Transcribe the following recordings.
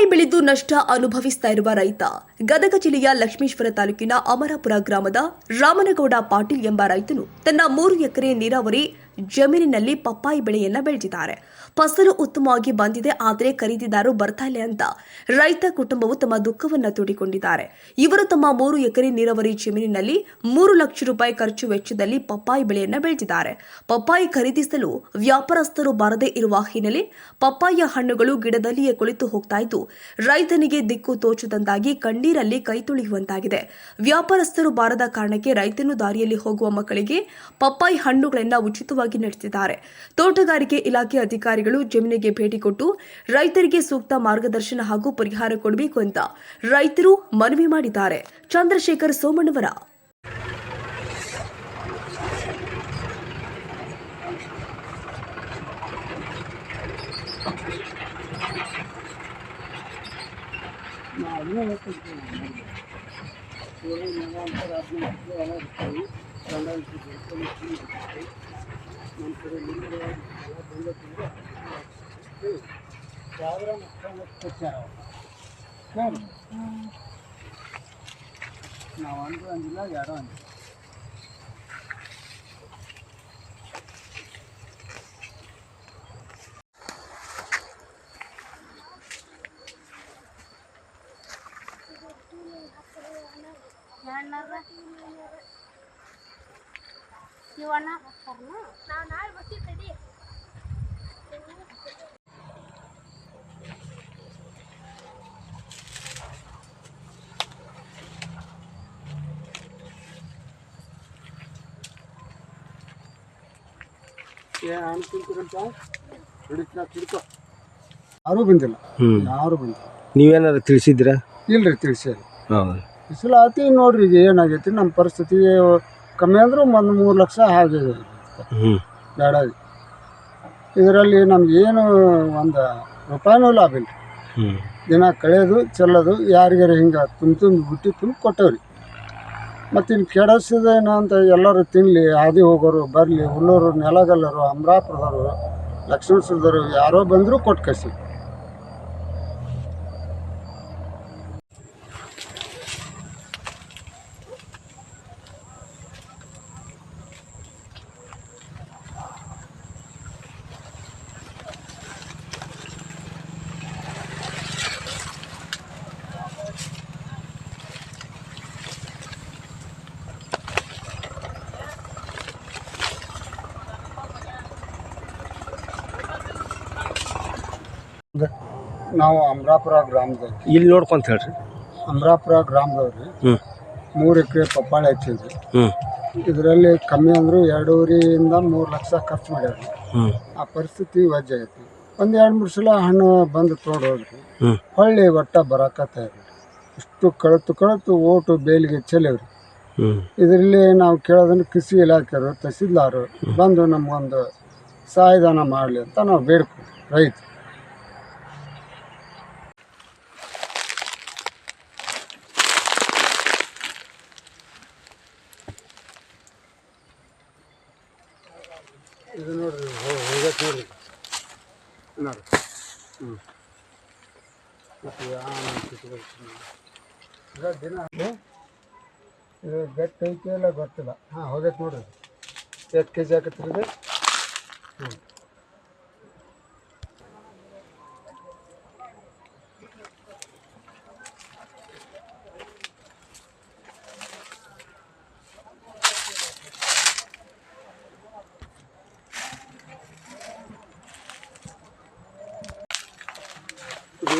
ಪಪ್ಪಾಯಿ ಬೆಳೆದು ನಷ್ಟ ಅನುಭವಿಸ್ತಾ ಇರುವ ರೈತ. ಗದಗ ಜಿಲ್ಲೆಯ ಲಕ್ಷ್ಮೇಶ್ವರ ತಾಲೂಕಿನ ಅಮರಾಪುರ ಗ್ರಾಮದ ರಾಮನಗೌಡ ಪಾಟೀಲ್ ಎಂಬ ರೈತನು ತನ್ನ ಮೂರು ಎಕರೆ ನೀರಾವರಿ ಜಮೀನಿನಲ್ಲಿ ಪಪ್ಪಾಯಿ ಬೆಳೆಯನ್ನ ಬೆಳೆದಿದ್ದಾರೆ. ಫಸಲು ಉತ್ತಮವಾಗಿ ಬಂದಿದೆ, ಆದರೆ ಖರೀದಿದಾರರು ಬರ್ತಾ ಇಲ್ಲ ಅಂತ ರೈತ ಕುಟುಂಬವು ತಮ್ಮ ದುಃಖವನ್ನು ತೋಡಿಕೊಂಡಿದ್ದಾರೆ. ಇವರು ತಮ್ಮ ಮೂರು ಎಕರೆ ನೀರಾವರಿ ಜಮೀನಿನಲ್ಲಿ ಮೂರು ಲಕ್ಷ ರೂಪಾಯಿ ಖರ್ಚು ವೆಚ್ಚದಲ್ಲಿ ಪಪ್ಪಾಯಿ ಬೆಳೆಯನ್ನ ಬೆಳೆದಿದ್ದಾರೆ. ಪಪ್ಪಾಯಿ ಖರೀದಿಸಲು ವ್ಯಾಪಾರಸ್ಥರು ಬಾರದೇ ಇರುವ ಹಿನ್ನೆಲೆ ಪಪ್ಪಾಯಿಯ ಹಣ್ಣುಗಳು ಗಿಡದಲ್ಲಿಯೇ ಕುಳಿತು ಹೋಗ್ತಾ ಇದ್ದು, ರೈತನಿಗೆ ದಿಕ್ಕು ತೋಚದಂತಾಗಿ ಕಣ್ಣೀರಲ್ಲಿ ಕೈ ತುಳಿಯುವಂತಾಗಿದೆ. ವ್ಯಾಪಾರಸ್ಥರು ಬಾರದ ಕಾರಣಕ್ಕೆ ರೈತನು ದಾರಿಯಲ್ಲಿ ಹೋಗುವ ಮಕ್ಕಳಿಗೆ ಪಪ್ಪಾಯಿ ಹಣ್ಣುಗಳನ್ನ ಉಚಿತವಾಗಿ ನಡೆಸಿದ್ದಾರೆ ತೋಟಗಾರಿಕೆ ಇಲಾಖೆ ಅಧಿಕಾರಿಗಳು ಜಮೀನಿಗೆ ಭೇಟಿ ಕೊಟ್ಟು ರೈತರಿಗೆ ಸೂಕ್ತ ಮಾರ್ಗದರ್ಶನ ಹಾಗೂ ಪರಿಹಾರ ಕೊಡಬೇಕು ಅಂತ ರೈತರು ಮನವಿ ಮಾಡಿದ್ದಾರೆ. ಚಂದ್ರಶೇಖರ್ ಸೋಮಣ್ಣವರ. ನಾವು ಅಂದ್ರು ಅಂದಿಲ್ಲ ಯಾರೋ ಅಂದಿಲ್ಲ ಶಿವಣ್ಣ ನಾವು ನಾಳೆ ಬರ್ತೀವಿ ತಡಿ ಏ ಹಣ್ಣು ತಿಂತೀರಂತ ಹಿಡಿತ ತಿಳ್ಕೊ ಯಾರೂ ಬಂದಿಲ್ಲ. ಹ್ಞೂ ಯಾರು ಬಂದಿಲ್ಲ. ನೀವೇನಾದ್ರು ತಿಳಿಸಿದ್ದೀರಾ? ಇಲ್ರಿ ತಿಳಿಸಿ ಹೌದು. ಬಿಸಿಲು ಆತಿ ನೋಡ್ರಿ ಈಗ ಏನಾಗೈತಿ ನಮ್ಮ ಪರಿಸ್ಥಿತಿ ಕಮ್ಮಿ ಅಂದ್ರೂ ಒಂದು ಮೂರು ಲಕ್ಷ ಹಾಗೆ ಹ್ಞೂ ಬೇಡ ಇದರಲ್ಲಿ ನಮ್ಗೆ ಏನು ಒಂದು ರೂಪಾಯಿನೂ ಲಾಭ ಇಲ್ಲ. ದಿನ ಕಳೆಯೋದು ಚೆಲ್ಲೋದು ಯಾರಿಗಾರ ಹಿಂಗೆ ತುಂಬ ತುಂಬ ಬಿಟ್ಟು ತುಂಬ ಕೊಟ್ಟವ್ರಿ ಮತ್ತು ಇನ್ನು ಕೆಡಿಸೋದೇನು ಅಂತ ಎಲ್ಲರೂ ತಿನ್ನಲಿ ಹಾದಿ ಹೋಗೋರು ಬರಲಿ ಹುಲ್ಲೂರು ನೆಲಗಲ್ಲರು, ಅಮರಾಪುರದವರು ಲಕ್ಷ್ಮೇಶ್ವರದವರು ಯಾರೋ ಬಂದರೂ ಕೊಟ್ಟು ಕಳಿಸಿ. ನಾವು ಅಮರಾಪುರ ಗ್ರಾಮದಲ್ಲಿ ಇಲ್ಲಿ ನೋಡ್ಕೊಂತ ಹೇಳ್ರಿ. ಅಮರಾಪುರ ಗ್ರಾಮದವ್ರಿ. ಹ್ಞೂ ಮೂರು ಎಕರೆ ಪಪ್ಪಾಳೆ ಹಚ್ಚಿದ್ರಿ ಹ್ಞೂ ಇದರಲ್ಲಿ ಕಮ್ಮಿ ಅಂದರೂ ಎರಡೂವರೆಯಿಂದ ಮೂರು ಲಕ್ಷ ಖರ್ಚು ಮಾಡ್ಯಾರ ಹ್ಞೂ ಆ ಪರಿಸ್ಥಿತಿ ವಜ್ಜೆ ಐತಿ ಒಂದು ಎರಡು ಮೂರು ಸಲ ಹಣ್ಣು ಬಂದು ತೋಡ್ ಹೋದ್ರಿ ಹ್ಞೂ ಹೊಳ್ಳಿ ಒಟ್ಟ ಬರಾಕತ್ತ ಇಷ್ಟು ಕಳತು ಕಳತು ಓಟು ಬೇಲಿಗೆ ಚೆಲ್ಲೇವ್ರಿ. ಹ್ಞೂ ಇದರಲ್ಲಿ ನಾವು ಕೇಳೋದನ್ನು ಕೃಷಿ ಇಲಾಖೆಯವರು ತಹಸೀಲ್ದಾರು ಬಂದು ನಮಗೊಂದು ಸಹಾಯಧನ ಮಾಡಲಿ ಅಂತ ನಾವು ಬೇಡ್ಕೊ ರೈತ ಇದು ನೋಡ್ರಿ ಹೋಗತ್ತೆ ನೋಡ್ರಿ ನೋಡ್ರಿ. ಹ್ಞೂ ಮತ್ತು ದಿನ ಇದು ಗಟ್ಟಿ ಐತಿ ಇಲ್ಲ ಗೊತ್ತಿಲ್ಲ. ಹಾಂ, ಹೋಗೈತೆ ನೋಡ್ರಿ. ಎಷ್ಟು ಕೆ ಜಿ ಆಕತ್ರಿ ಇದು? ಹ್ಞೂ ಇದು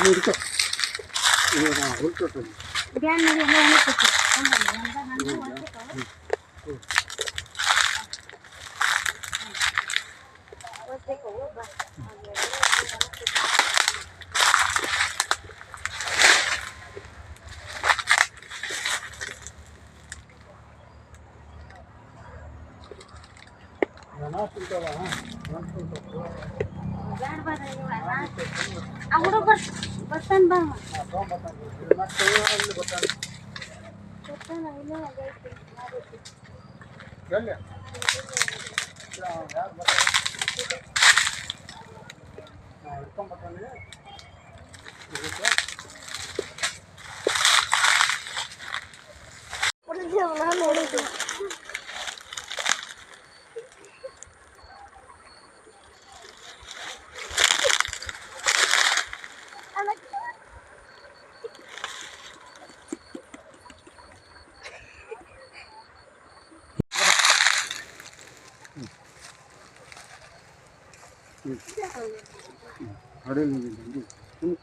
ಹಿಡ್ಕೊ ಇವಾಗ ಹುಲ್ಕೊಟ್ಟು ಬ್ಯಾನ್ ಮಾಡಿ ಎಲ್ಲ ಎಣ್ಣೆ ಕೊಟ್ಟು ತೊಗೊಂಬರ್ರಿ. ಎಲ್ಲ ನಂದು ಒಂದೇ ಕವ. ಒಂದೇ ಕವ ಬಾ. ಬ್ಯಾಡ ಬರ್ರಿ ಇವ. ಆ ಹುಡುಗ ಬರ್ ಬರ್ತಾನ ಬಾ ಅವ. ಬರ್ತಾನ, 다리는 이제